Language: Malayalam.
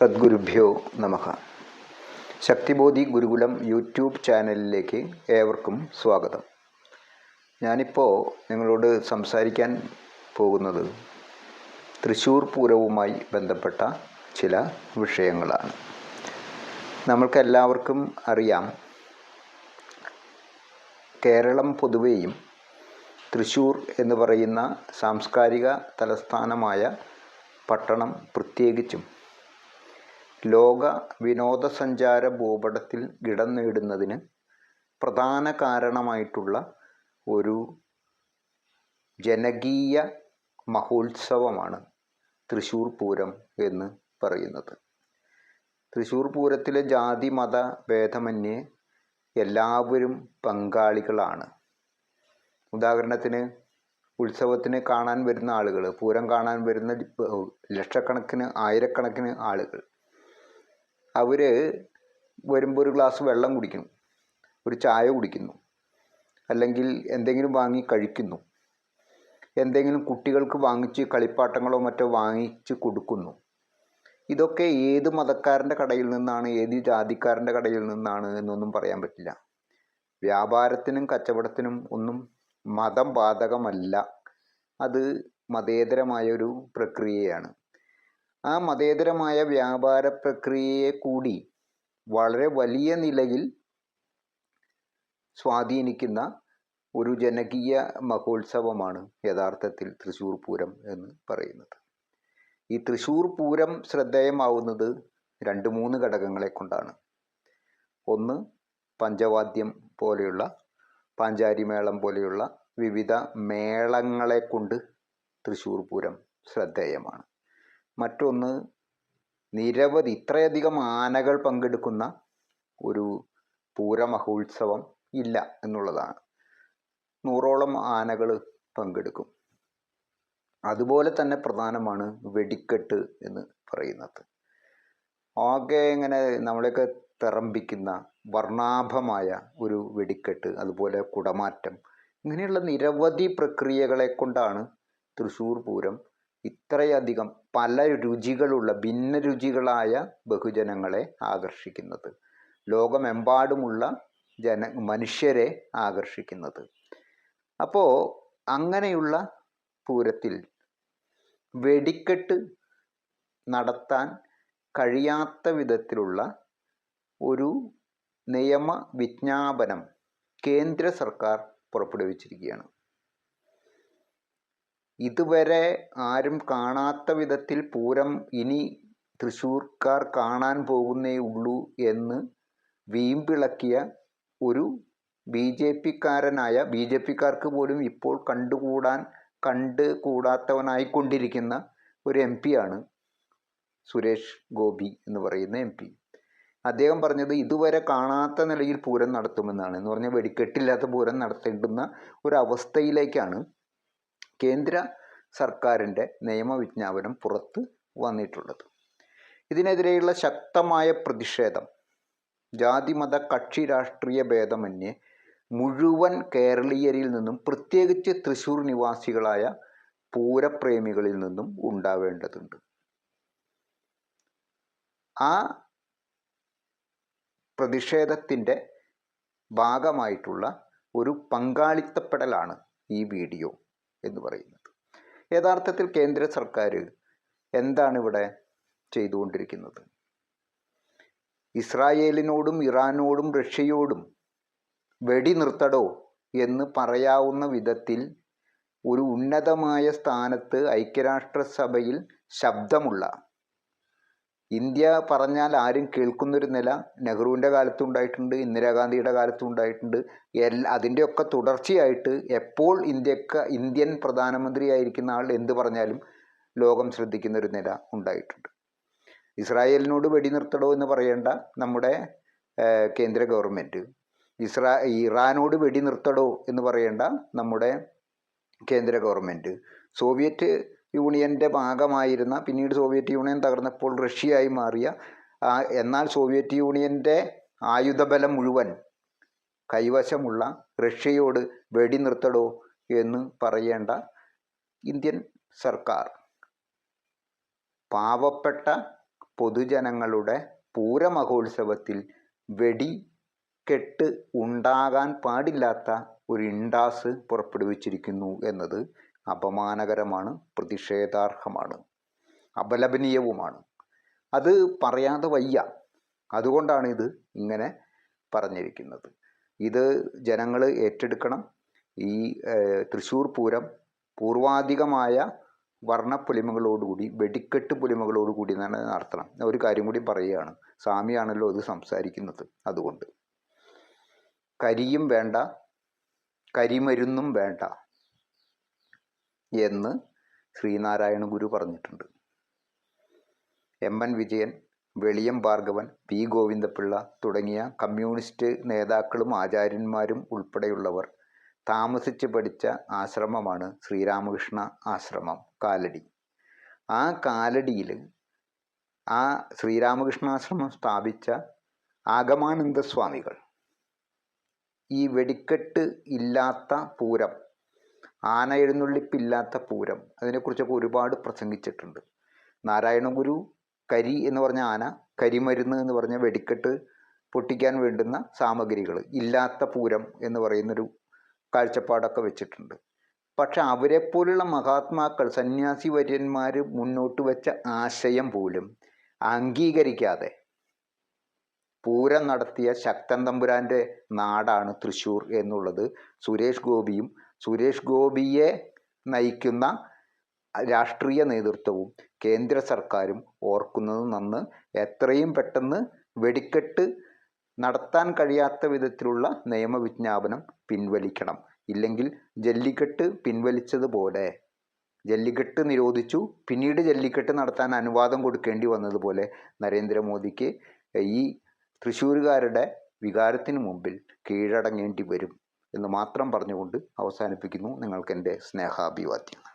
സദ്ഗുരുഭ്യോ നമഃ. ശക്തിബോധി ഗുരുകുലം യൂട്യൂബ് ചാനലിലേക്ക് ഏവർക്കും സ്വാഗതം. ഞാനിപ്പോൾ നിങ്ങളോട് സംസാരിക്കാൻ പോകുന്നത് തൃശ്ശൂർ പൂരവുമായി ബന്ധപ്പെട്ട ചില വിഷയങ്ങളാണ്. നമ്മൾക്കെല്ലാവർക്കും അറിയാം കേരളം പൊതുവെയും തൃശ്ശൂർ എന്ന് പറയുന്ന സാംസ്കാരിക തലസ്ഥാനമായ പട്ടണം പ്രത്യേകിച്ചും ലോക വിനോദസഞ്ചാര ഭൂപടത്തിൽ ഇടം നേടുന്നതിന് പ്രധാന കാരണമായിട്ടുള്ള ഒരു ജനകീയ മഹോത്സവമാണ് തൃശ്ശൂർ പൂരം എന്ന് പറയുന്നത്. തൃശ്ശൂർ പൂരത്തിലെ ജാതി മത ഭേദമന്യേ എല്ലാവരും പങ്കാളികളാണ്. ഉദാഹരണത്തിന് ഉത്സവത്തിന് കാണാൻ വരുന്ന ആളുകൾ പൂരം കാണാൻ വരുന്ന ലക്ഷക്കണക്കിന് ആയിരക്കണക്കിന് ആളുകൾ. അവർ വരുമ്പോൾ ഒരു ഗ്ലാസ് വെള്ളം കുടിക്കുന്നു. ഒരു ചായ കുടിക്കുന്നു. അല്ലെങ്കിൽ എന്തെങ്കിലും വാങ്ങി കഴിക്കുന്നു. എന്തെങ്കിലും കുട്ടികൾക്ക് വാങ്ങിച്ച് കളിപ്പാട്ടങ്ങളോ മറ്റോ വാങ്ങിച്ച് കൊടുക്കുന്നു. ഇതൊക്കെ ഏത് മതക്കാരന്റെ കടയിൽ നിന്നാണ് ഏത് ജാതിക്കാരന്റെ കടയിൽ നിന്നാണ് എന്നൊന്നും പറയാൻ പറ്റില്ല. വ്യാപാരത്തിനും കച്ചവടത്തിനും ഒന്നും മതം ബാധകമല്ല അത് മതേതരമായ ഒരു പ്രക്രിയയാണ്. ആ മതേതരമായ വ്യാപാര പ്രക്രിയയെ കൂടി വളരെ വലിയ നിലയിൽ സ്വാധീനിക്കുന്ന ഒരു ജനകീയ മഹോത്സവമാണ് യഥാർത്ഥത്തിൽ തൃശ്ശൂർ പൂരം എന്ന് പറയുന്നത്. ഈ തൃശ്ശൂർ പൂരം ശ്രദ്ധേയമാവുന്നത് രണ്ട് മൂന്ന് ഘടകങ്ങളെ കൊണ്ടാണ്. ഒന്ന് പഞ്ചവാദ്യം പോലെയുള്ള പാഞ്ചാരിമേളം പോലെയുള്ള വിവിധ മേളങ്ങളെ കൊണ്ട് തൃശ്ശൂർ പൂരം ശ്രദ്ധേയമാണ്. മറ്റൊന്ന് നിരവധി ഇത്രയധികം ആനകൾ പങ്കെടുക്കുന്ന ഒരു പൂരമഹോത്സവം ഇല്ല എന്നുള്ളതാണ്. നൂറോളം ആനകൾ പങ്കെടുക്കും. അതുപോലെ തന്നെ പ്രധാനമാണ് വെടിക്കെട്ട് എന്ന് പറയുന്നത്. ആകെ ഇങ്ങനെ നമ്മളെയൊക്കെ തിറമ്പിക്കുന്ന വർണാഭമായ ഒരു വെടിക്കെട്ട് അതുപോലെ കുടമാറ്റം ഇങ്ങനെയുള്ള നിരവധി പ്രക്രിയകളെ കൊണ്ടാണ് തൃശ്ശൂർ പൂരം ഇത്രയധികം പല രുചികളുള്ള ഭിന്ന രുചികളായ ബഹുജനങ്ങളെ ആകർഷിക്കുന്നത്. ലോകമെമ്പാടുമുള്ള ജന മനുഷ്യരെ ആകർഷിക്കുന്നത്. അപ്പോൾ അങ്ങനെയുള്ള പൂരത്തിൽ വെടിക്കെട്ട് നടത്താൻ കഴിയാത്ത വിധത്തിലുള്ള ഒരു നിയമ വിജ്ഞാപനം കേന്ദ്ര സർക്കാർ പുറപ്പെടുവിച്ചിരിക്കുകയാണ്. ഇതുവരെ ആരും കാണാത്ത വിധത്തിൽ പൂരം ഇനി തൃശ്ശൂർക്കാർ കാണാൻ പോകുന്നേ ഉള്ളൂ എന്ന് വീമ്പിളക്കിയ ഒരു ബി ജെ പിക്കാരനായ ബി ജെ പിക്കാർക്ക് പോലും ഇപ്പോൾ കണ്ടുകൂടാൻ കണ്ട് കൂടാത്തവനായിക്കൊണ്ടിരിക്കുന്ന ഒരു എം ആണ് സുരേഷ് ഗോപി എന്ന് പറയുന്ന എം പി. അദ്ദേഹം പറഞ്ഞത് ഇതുവരെ കാണാത്ത നിലയിൽ പൂരം നടത്തുമെന്നാണ്. എന്ന് പറഞ്ഞാൽ വെടിക്കെട്ടില്ലാത്ത പൂരം നടത്തേണ്ടുന്ന ഒരവസ്ഥയിലേക്കാണ് കേന്ദ്ര സർക്കാരിന്റെ നിയമവിജ്ഞാപനം പുറത്ത് വന്നിട്ടുള്ളത്. ഇതിനെതിരെയുള്ള ശക്തമായ പ്രതിഷേധം ജാതിമത കക്ഷി രാഷ്ട്രീയ ഭേദമന്യേ മുഴുവൻ കേരളീയരിൽ നിന്നും പ്രത്യേകിച്ച് തൃശ്ശൂർ നിവാസികളായ പൂരപ്രേമികളിൽ നിന്നും ഉണ്ടാവേണ്ടതുണ്ട്. ആ പ്രതിഷേധത്തിന്റെ ഭാഗമായിട്ടുള്ള ഒരു പങ്കാളിത്തപ്പെടലാണ് ഈ വീഡിയോ. എന്ന് പറയുന്നത്. യഥാർത്ഥത്തിൽ കേന്ദ്ര സർക്കാർ എന്താണ് ഇവിടെ ചെയ്തുകൊണ്ടിരിക്കുന്നത്? ഇസ്രായേലിനോടും ഇറാനോടും റഷ്യയോടും വെടി നിർത്തടോ എന്ന് പറയാവുന്ന വിധത്തിൽ ഒരു ഉന്നതമായ സ്ഥാനത്ത് ഐക്യരാഷ്ട്രസഭയിൽ ശബ്ദമുള്ള ഇന്ത്യ പറഞ്ഞാൽ ആരും കേൾക്കുന്നൊരു നില നെഹ്റുവിന്റെ കാലത്തും ഉണ്ടായിട്ടുണ്ട് ഇന്ദിരാഗാന്ധിയുടെ കാലത്തും ഉണ്ടായിട്ടുണ്ട്. എല്ലാ അതിന്റെയൊക്കെ തുടർച്ചയായിട്ട് എപ്പോൾ ഇന്ത്യയ്ക്ക് ഇന്ത്യൻ പ്രധാനമന്ത്രിയായിരിക്കുന്ന ആൾ എന്ത് പറഞ്ഞാലും ലോകം ശ്രദ്ധിക്കുന്ന ഒരു നില ഉണ്ടായിട്ടുണ്ട്. ഇസ്രായേലിനോട് വെടിനിർത്തടോ എന്ന് പറയേണ്ട നമ്മുടെ കേന്ദ്ര ഗവൺമെന്റ്. ഇസ്രാ ഇറാനോട് വെടിനിർത്തടോ എന്ന് പറയേണ്ട നമ്മുടെ കേന്ദ്ര ഗവൺമെന്റ്. സോവിയറ്റ് യൂണിയന്റെ ഭാഗമായിരുന്ന പിന്നീട് സോവിയറ്റ് യൂണിയൻ തകർന്നപ്പോൾ റഷ്യയായി മാറിയ എന്നാൽ സോവിയറ്റ് യൂണിയന്റെ ആയുധബലം മുഴുവൻ കൈവശമുള്ള റഷ്യയോട് വെടി നിർത്തടോ എന്ന് പറയേണ്ട ഇന്ത്യൻ സർക്കാർ. പാവപ്പെട്ട പൊതുജനങ്ങളുടെ പൂരമഹോത്സവത്തിൽ വെടി കെട്ട് ഉണ്ടാകാൻ പാടില്ലാത്ത ഒരു ഇണ്ടാസ് പുറപ്പെടുവിച്ചിരിക്കുന്നു എന്നത് അപമാനകരമാണ് പ്രതിഷേധാർഹമാണ് അപലപനീയവുമാണ്. അത് പറയാതെ വയ്യ. അതുകൊണ്ടാണ് ഇത് ഇങ്ങനെ പറഞ്ഞിരിക്കുന്നത്. ഇത് ജനങ്ങൾ ഏറ്റെടുക്കണം. ഈ തൃശ്ശൂർ പൂരം പൂർവാധികമായ വർണപ്പൊലിമകളോടുകൂടി വെടിക്കെട്ട് പൊലിമകളോടുകൂടി തന്നെ നടത്തണം. ഒരു കാര്യം കൂടി പറയുകയാണ്. സ്വാമിയാണല്ലോ ഇത് സംസാരിക്കുന്നത് അതുകൊണ്ട്. കരിയും വേണ്ട കരിമരുന്നും വേണ്ട. എന്ന് ശ്രീനാരായണ ഗുരു പറഞ്ഞിട്ടുണ്ട്. M. N. Vijayan Veliyam Bhargavan P Govinda Pillai തുടങ്ങിയ കമ്മ്യൂണിസ്റ്റ് നേതാക്കളും ആചാര്യന്മാരും ഉൾപ്പെടെയുള്ളവർ താമസിച്ച് പഠിച്ച ആശ്രമമാണ് ശ്രീരാമകൃഷ്ണ ആശ്രമം കാലടി. ആ കാലടിയിൽ ആ ശ്രീരാമകൃഷ്ണാശ്രമം സ്ഥാപിച്ച ആഗമാനന്ദ സ്വാമികൾ ഈ വെടിക്കെട്ട് ഇല്ലാത്ത പൂരം ആന എഴുന്നള്ളിപ്പില്ലാത്ത പൂരം. അതിനെക്കുറിച്ചൊക്കെ ഒരുപാട് പ്രസംഗിച്ചിട്ടുണ്ട്. നാരായണ ഗുരു കരി എന്ന് പറഞ്ഞ ആന കരിമരുന്ന് എന്ന് പറഞ്ഞ വെടിക്കെട്ട് പൊട്ടിക്കാൻ വേണ്ടുന്ന സാമഗ്രികൾ ഇല്ലാത്ത പൂരം എന്ന് പറയുന്നൊരു കാഴ്ചപ്പാടൊക്കെ വെച്ചിട്ടുണ്ട്. പക്ഷെ അവരെപ്പോലുള്ള മഹാത്മാക്കൾ സന്യാസി വര്യന്മാർ മുന്നോട്ട് വെച്ച ആശയം പോലും അംഗീകരിക്കാതെ പൂരം നടത്തിയ ശക്തൻ തമ്പുരാന്റെ നാടാണ് തൃശ്ശൂർ എന്നുള്ളത് സുരേഷ് ഗോപിയും സുരേഷ് ഗോപിയെ നയിക്കുന്ന രാഷ്ട്രീയ നേതൃത്വവും കേന്ദ്ര സർക്കാരും ഓർക്കുന്നത് നന്ന് എത്രയും പെട്ടെന്ന് വെടിക്കെട്ട് നടത്താൻ കഴിയാത്ത വിധത്തിലുള്ള നിയമവിജ്ഞാപനം പിൻവലിക്കണം. ഇല്ലെങ്കിൽ ജല്ലിക്കെട്ട് പിൻവലിച്ചതുപോലെ ജല്ലിക്കെട്ട് നിരോധിച്ചു. പിന്നീട് ജല്ലിക്കെട്ട് നടത്താൻ അനുവാദം കൊടുക്കേണ്ടി വന്നതുപോലെ നരേന്ദ്രമോദിക്ക് ഈ തൃശ്ശൂരുകാരുടെ വികാരത്തിന് മുമ്പിൽ കീഴടങ്ങേണ്ടി വരും. എന്ന് മാത്രം പറഞ്ഞുകൊണ്ട് അവസാനിപ്പിക്കുന്നു. നിങ്ങൾക്ക് എന്റെ സ്നേഹാഭിവാദ്യങ്ങൾ.